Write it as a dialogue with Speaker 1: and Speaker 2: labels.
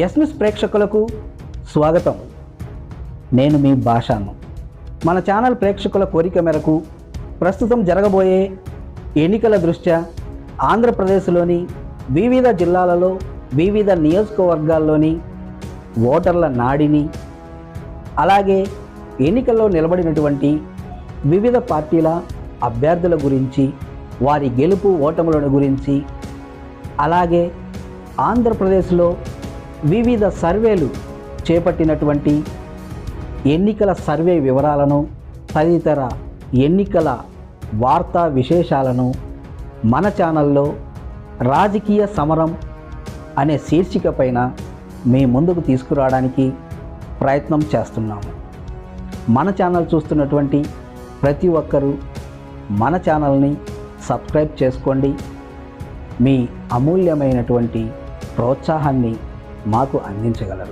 Speaker 1: ఎస్మిస్ ప్రేక్షకులకు స్వాగతం. నేను మీ భాషాను. మన ఛానల్ ప్రేక్షకుల కోరిక మేరకు ప్రస్తుతం జరగబోయే ఎన్నికల దృష్ట్యా ఆంధ్రప్రదేశ్లోని వివిధ జిల్లాలలో వివిధ నియోజకవర్గాల్లోని ఓటర్ల నాడిని అలాగే ఎన్నికల్లో నిలబడినటువంటి వివిధ పార్టీల అభ్యర్థుల గురించి వారి గెలుపు ఓటములను గురించి అలాగే ఆంధ్రప్రదేశ్లో వివిధ సర్వేలు చేపట్టినటువంటి ఎన్నికల సర్వే వివరాలను తదితర ఎన్నికల వార్తా విశేషాలను మన ఛానల్లో రాజకీయ సమరం అనే శీర్షిక పైన మీ ముందుకు తీసుకురావడానికి ప్రయత్నం చేస్తున్నాము. మన ఛానల్ చూస్తున్నటువంటి ప్రతి ఒక్కరూ మన ఛానల్ని సబ్స్క్రైబ్ చేసుకోండి. మీ అమూల్యమైనటువంటి ప్రోత్సాహాన్ని మాకు అందించగలరు.